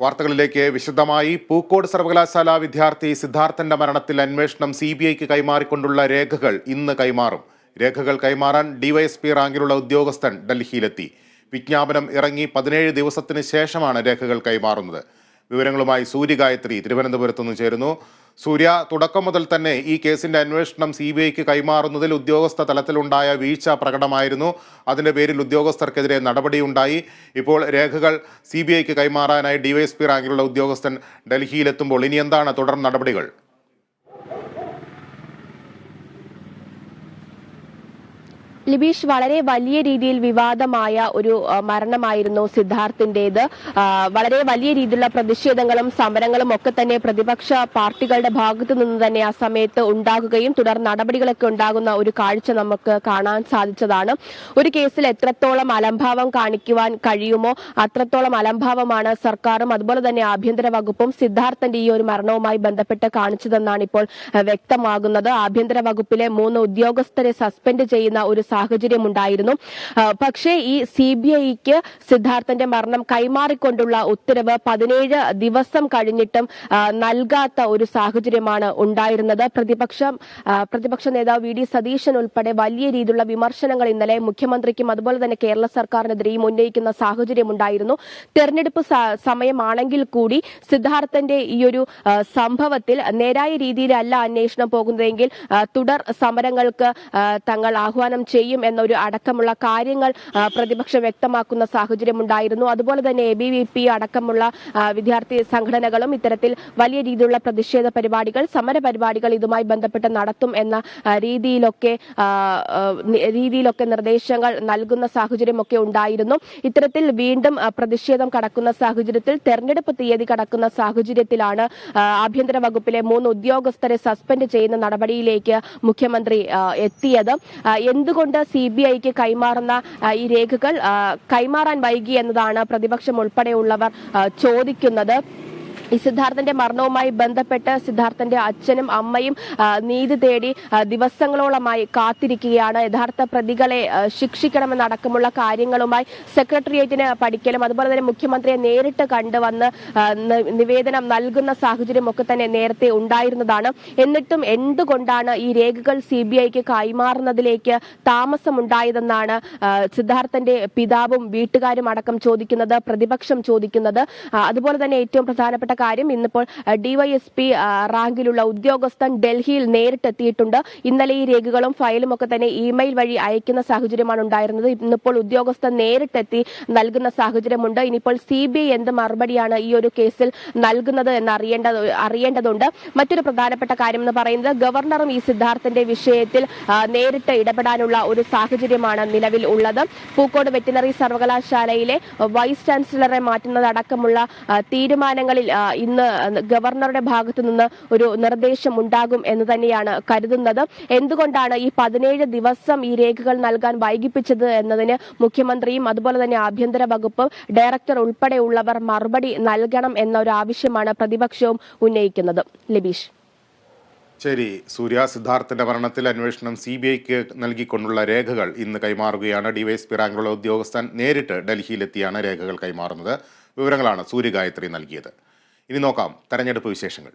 വാർത്തകളിലേക്ക് വിശദമായി. പൂക്കോട് സർവകലാശാല വിദ്യാർത്ഥി സിദ്ധാർത്ഥന്റെ മരണത്തിൽ അന്വേഷണം സി ബി ഐക്ക് കൈമാറിക്കൊണ്ടുള്ള രേഖകൾ ഇന്ന് കൈമാറും. രേഖകൾ കൈമാറാൻ ഡിവൈഎസ്പി റാങ്കിലുള്ള ഉദ്യോഗസ്ഥൻ ഡൽഹിയിലെത്തി. വിജ്ഞാപനം ഇറങ്ങി പതിനേഴ് ദിവസത്തിന് ശേഷമാണ് രേഖകൾ കൈമാറുന്നത്. വിവരങ്ങളുമായി സൂര്യഗായത്രി തിരുവനന്തപുരത്ത് നിന്ന് ചേരുന്നു. സൂര്യ തുടക്കം മുതൽ തന്നെ ഈ കേസിന്റെ അന്വേഷണം സി ബി ഐക്ക് കൈമാറുന്നതിൽ ഉദ്യോഗസ്ഥ തലത്തിലുണ്ടായ വീഴ്ച പ്രകടമായിരുന്നു. അതിന്റെ പേരിൽ ഉദ്യോഗസ്ഥർക്കെതിരെ നടപടിയുണ്ടായി. ഇപ്പോൾ രേഖകൾ സി ബി ഐക്ക് കൈമാറാനായി ഡിവൈഎസ്പി റാങ്കിലുള്ള ഉദ്യോഗസ്ഥൻ ഡൽഹിയിലെത്തുമ്പോൾ ഇനി എന്താണ് തുടർ നടപടികൾ? ലിബീഷ് വളരെ വലിയ രീതിയിൽ വിവാദമായ ഒരു മരണമായിരുന്നു സിദ്ധാർത്ഥിന്റേത്. വളരെ വലിയ രീതിയിലുള്ള പ്രതിഷേധങ്ങളും സമരങ്ങളും ഒക്കെ തന്നെ പ്രതിപക്ഷ പാർട്ടികളുടെ ഭാഗത്തു നിന്ന് തന്നെ ആ സമയത്ത് ഉണ്ടാകുകയും തുടർ നടപടികളൊക്കെ ഉണ്ടാകുന്ന ഒരു കാഴ്ച നമുക്ക് കാണാൻ സാധിച്ചതാണ്. ഒരു കേസിൽ എത്രത്തോളം അലംഭാവം കാണിക്കുവാൻ കഴിയുമോ അത്രത്തോളം അലംഭാവമാണ് സർക്കാരും അതുപോലെ തന്നെ ആഭ്യന്തര വകുപ്പും സിദ്ധാർത്ഥന്റെ ഈ ഒരു മരണവുമായി ബന്ധപ്പെട്ട് കാണിച്ചതെന്നാണ് ഇപ്പോൾ വ്യക്തമാകുന്നത്. ആഭ്യന്തര വകുപ്പിലെ മൂന്ന് ഉദ്യോഗസ്ഥരെ സസ്പെൻഡ് ചെയ്യുന്ന ഒരു സാഹചര്യം ഉണ്ടായിരുന്നു ആ, പക്ഷേ ഈ സി ബി ഐക്ക് സിദ്ധാർത്ഥന്റെ മരണം കൈമാറിക്കൊണ്ടുള്ള ഉത്തരവ് പതിനേഴ് ദിവസം കഴിഞ്ഞിട്ടും നൽകാത്ത ഒരു സാഹചര്യമാണ് ഉണ്ടായിരുന്നത്. പ്രതിപക്ഷം പ്രതിപക്ഷ നേതാവ് വി ഡി സതീശൻ ഉൾപ്പെടെ വലിയ രീതിയിലുള്ള വിമർശനങ്ങൾ ഇന്നലെ മുഖ്യമന്ത്രിക്കും അതുപോലെ തന്നെ കേരള സർക്കാരിനെതിരെയും ഉന്നയിക്കുന്ന സാഹചര്യം ഉണ്ടായിരുന്നു. തെരഞ്ഞെടുപ്പ് സമയമാണെങ്കിൽ കൂടി സിദ്ധാർത്ഥന്റെ ഈ ഒരു ആ, സംഭവത്തിൽ നേരായ രീതിയിലല്ല അന്വേഷണം പോകുന്നതെങ്കിൽ തുടർ സമരങ്ങൾക്ക് തങ്ങൾ ആഹ്വാനം ചെയ്യും എന്നൊരു അടക്കമുള്ള കാര്യങ്ങൾ പ്രതിപക്ഷം വ്യക്തമാക്കുന്ന സാഹചര്യം ഉണ്ടായിരുന്നു അതുപോലെ തന്നെ എ ബി വി പി അടക്കമുള്ള വിദ്യാർത്ഥി സംഘടനകളും ഇത്തരത്തിൽ വലിയ രീതിയിലുള്ള പ്രതിഷേധ പരിപാടികൾ സമര പരിപാടികൾ ഇതുമായി ബന്ധപ്പെട്ട് നടത്തും എന്ന രീതിയിലൊക്കെ രീതിയിലൊക്കെ നിർദ്ദേശങ്ങൾ നൽകുന്ന സാഹചര്യമൊക്കെ ഉണ്ടായിരുന്നു. ഇത്തരത്തിൽ വീണ്ടും പ്രതിഷേധം കടക്കുന്ന സാഹചര്യത്തിൽ തെരഞ്ഞെടുപ്പ് തീയതി കടക്കുന്ന സാഹചര്യത്തിലാണ് ആഭ്യന്തര വകുപ്പിലെ മൂന്ന് ഉദ്യോഗസ്ഥരെ സസ്പെൻഡ് ചെയ്യുന്ന നടപടിയിലേക്ക് മുഖ്യമന്ത്രി എത്തിയത്. ആ, എന്തുകൊണ്ട് സി ബി ഐക്ക് കൈമാറുന്ന ഈ രേഖകൾ കൈമാറാൻ വൈകി എന്നതാണ് പ്രതിപക്ഷം ഉൾപ്പെടെയുള്ളവർ ചോദിക്കുന്നത്. സിദ്ധാർത്ഥന്റെ മരണവുമായി ബന്ധപ്പെട്ട് സിദ്ധാർത്ഥന്റെ അച്ഛനും അമ്മയും നീതി തേടി ദിവസങ്ങളോളമായി കാത്തിരിക്കുകയാണ്. യഥാർത്ഥ പ്രതികളെ ശിക്ഷിക്കണമെന്നടക്കമുള്ള കാര്യങ്ങളുമായി സെക്രട്ടേറിയറ്റിന് പഠിക്കലും അതുപോലെ തന്നെ മുഖ്യമന്ത്രിയെ നേരിട്ട് കണ്ടുവന്ന് നിവേദനം നൽകുന്ന സാഹചര്യം ഒക്കെ തന്നെ നേരത്തെ ഉണ്ടായിരുന്നതാണ്. എന്നിട്ടും എന്തുകൊണ്ടാണ് ഈ രേഖകൾ സി ബി ഐക്ക് കൈമാറുന്നതിലേക്ക് താമസമുണ്ടായതെന്നാണ് സിദ്ധാർത്ഥന്റെ പിതാവും വീട്ടുകാരും അടക്കം ചോദിക്കുന്നത് പ്രതിപക്ഷം ചോദിക്കുന്നത്. അതുപോലെ തന്നെ ഏറ്റവും പ്രധാനപ്പെട്ട കാര്യം ഇന്നിപ്പോൾ ഡിവൈഎസ്പി റാങ്കിലുള്ള ഉദ്യോഗസ്ഥൻ ഡൽഹിയിൽ നേരിട്ടെത്തിയിട്ടുണ്ട്. ഇന്നലെ ഈ രേഖകളും ഫയലും ഒക്കെ തന്നെ ഇമെയിൽ വഴി അയക്കുന്ന സാഹചര്യമാണ് ഉണ്ടായിരുന്നത്. ഇന്നിപ്പോൾ ഉദ്യോഗസ്ഥൻ നേരിട്ടെത്തി നൽകുന്ന സാഹചര്യമുണ്ട്. ഇനിയിപ്പോൾ സി ബി ഐ എന്ത് മറുപടിയാണ് ഈ ഒരു കേസിൽ നൽകുന്നത് എന്ന് അറിയേണ്ടത് അറിയേണ്ടതുണ്ട്. മറ്റൊരു പ്രധാനപ്പെട്ട കാര്യം എന്ന് പറയുന്നത് ഗവർണറും ഈ സിദ്ധാർത്ഥന്റെ വിഷയത്തിൽ നേരിട്ട് ഇടപെടാനുള്ള ഒരു സാഹചര്യമാണ് നിലവിൽ ഉള്ളത്. പൂക്കോട് വെറ്റിനറി സർവകലാശാലയിലെ വൈസ് ചാൻസലറെ മാറ്റുന്നതടക്കമുള്ള തീരുമാനങ്ങളിൽ ഇന്ന് ഗവർണറുടെ ഭാഗത്തു നിന്ന് ഒരു നിർദ്ദേശം ഉണ്ടാകും എന്ന് തന്നെയാണ് കരുതുന്നത്. എന്തുകൊണ്ടാണ് ഈ പതിനേഴ് ദിവസം ഈ രേഖകൾ നൽകാൻ വൈകിപ്പിച്ചത് എന്നതിന് മുഖ്യമന്ത്രിയും അതുപോലെ തന്നെ ആഭ്യന്തര വകുപ്പ് ഡയറക്ടർ ഉൾപ്പെടെയുള്ളവർ മറുപടി നൽകണം എന്ന ഒരു ആവശ്യമാണ് പ്രതിപക്ഷവും ഉന്നയിക്കുന്നത്. ലബീഷ്. ശരി സൂര്യ സിദ്ധാർത്ഥന്റെ മരണത്തിൽ അന്വേഷണം സി ബി ഐക്ക് നൽകിക്കൊണ്ടുള്ള രേഖകൾ ഇന്ന് കൈമാറുകയാണ്. ഡിവൈഎസ്പി റാങ്കിലുള്ള ഉദ്യോഗസ്ഥൻ നേരിട്ട് ഡൽഹിയിലെത്തിയാണ് രേഖകൾ കൈമാറുന്നത്. വിവരങ്ങളാണ് സൂര്യഗായത്രി നൽകിയത്. ഇനി നോക്കാം തെരഞ്ഞെടുപ്പ് വിശേഷങ്ങൾ.